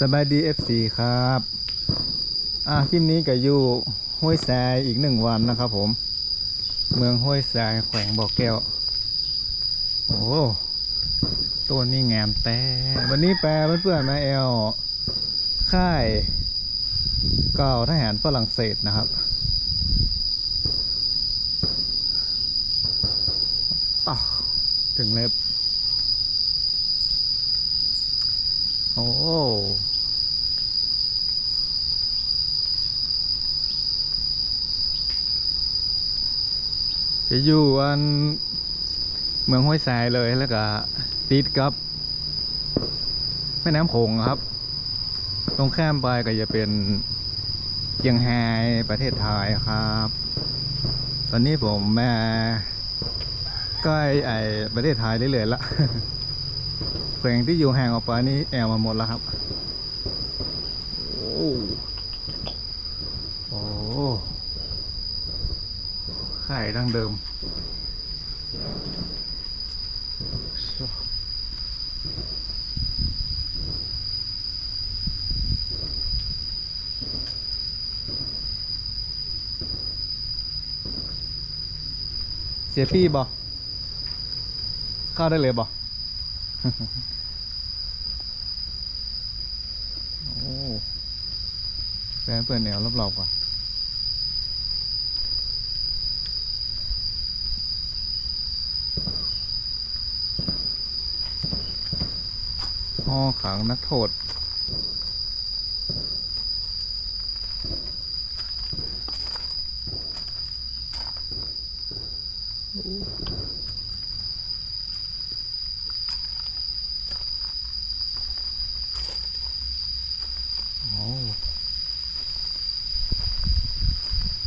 สบายดี FC ครับ อะคลิปนี้ก็อยู่ห้วยแซอีกหนึ่งวันนะครับผม เมืองห้วยแซแขวงบ่อแก้ว โอ้ตัวนี้งามแต่ วันนี้แปลเพื่อนๆมาแอลค่ายเก่าทหารฝรั่งเศสนะครับอ้าวถึงเล็บ โอ้จะอยู่อันเมืองห้วยทรายเลยแล้วก็ติดกับแม่น้ำโขงครับ ตรงข้ามไปก็จะเป็นเชียงไฮ้ประเทศไทยครับ ตอนนี้ผมมาใกล้ไอประเทศไทยเรื่อยๆละ แขวงที่อยู่ห่างออกไปนี่แอลมาหมดแล้วครับ โอ้โอ้ค่ายดังเดิม เสียพี่บอเข้าได้เลยบอ โอ้แฟนเปิดแนวรอบๆกว่าห้อขังนักโทษ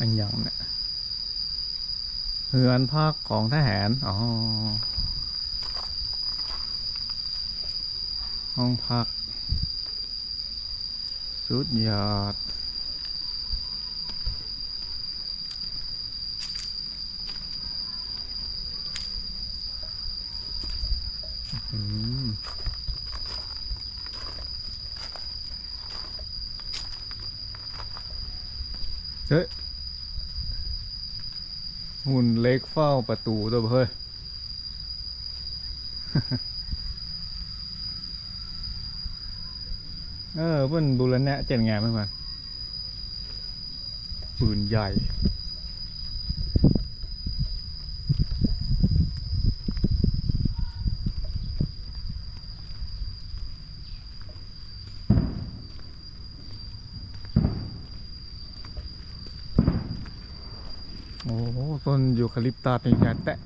อันยังเนี่ยเฮือนพักของทหาร อ๋อ ห้องพัก สุดยอด อืมเฮ้ย หุ่นเล็กเฝ้าประตูตัวเพ่อเออเพื่อนบูรณะเจ็ดงานเมื่อวานปืนใหญ่ ต้นยูคาลิปตัสนี่ใหญ่แตะ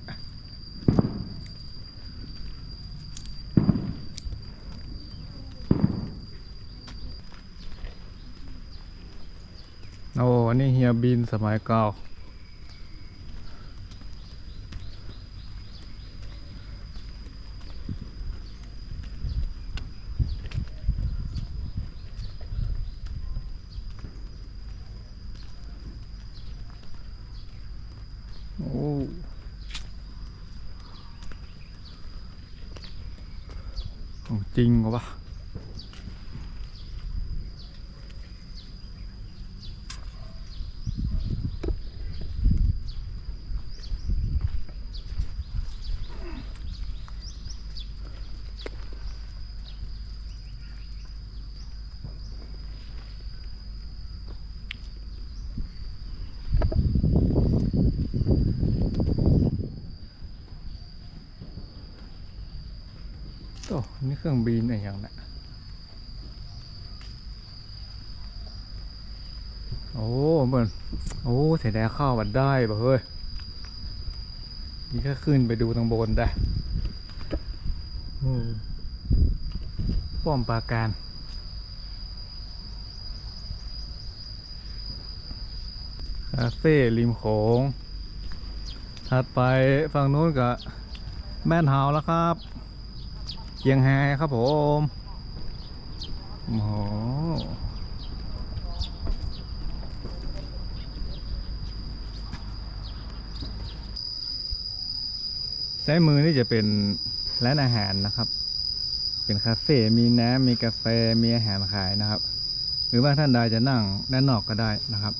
โอ้อันนี้เฮียบินสมัยเก่า โอ้ ของ นี่เครื่องบินอะไรอย่างน่ะอ้เหมือนโอ้เสียดายเข้าวมันได้ป่ะเฮ้ยนี่ก็ขึ้นไปดูทางบนได้ป้อมปราการคาเฟ่ริมโขงถัดไปฝั่งนู้นก็แม่นเฮาแล้วครับ เกียงแฮครับผมโอ้โหซ้ายมือนี่จะเป็นร้านอาหารนะครับ เป็นคาเฟ่ มีน้ำ มีกาแฟ มีอาหารขายนะครับ หรือว่าท่านใดจะนั่งด้านนอกก็ได้นะครับ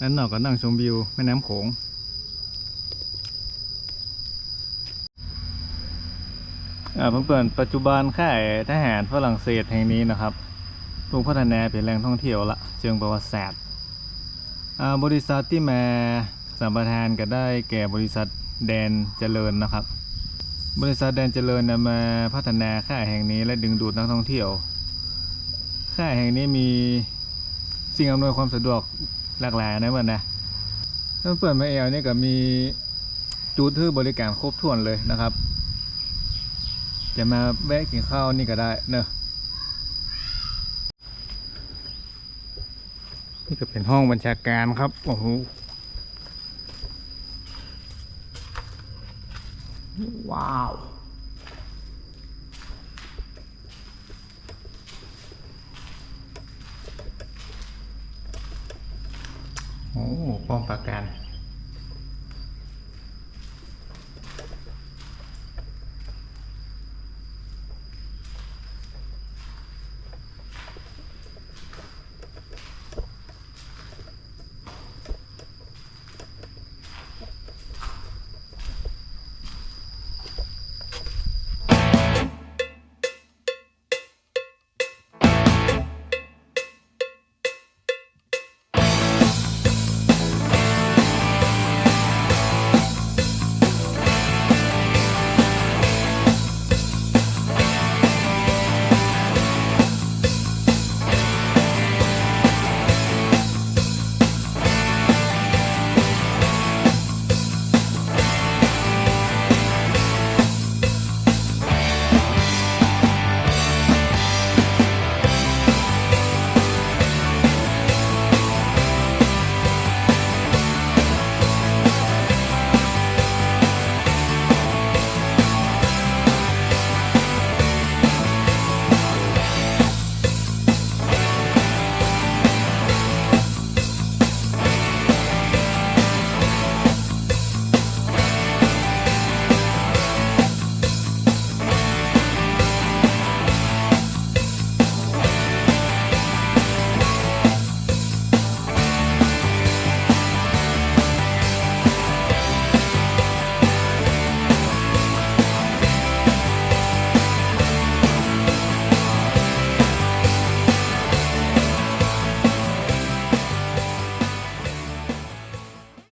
ด้านนอกก็นั่งชมวิวแม่น้ำโขง อ่า เพื่อนๆปัจจุบันค่ายทหารฝรั่งเศสแห่งนี้นะครับถูกพัฒนาเป็นแหล่งท่องเที่ยวละเชิงประวัติศาสตร์บริษัทที่มาสัมปทานก็ได้แก่บริษัทแดนเจริญนะครับ บริษัทแดนเจริญนำมาพัฒนาค่ายแห่งนี้และดึงดูดนักท่องเที่ยว ค่ายแห่งนี้มีสิ่งอำนวยความสะดวกหลากหลายนะเพื่อนนะถ้าเปิดมาเอลนี่ก็มีจุดที่บริการครบถ้วนเลยนะครับ จะมาแวะกินข้าวนี่ก็ได้เนอะนี่ก็เป็นห้องบัญชาการครับ โอ้โห ว้าวโอ้ป้อมปราการ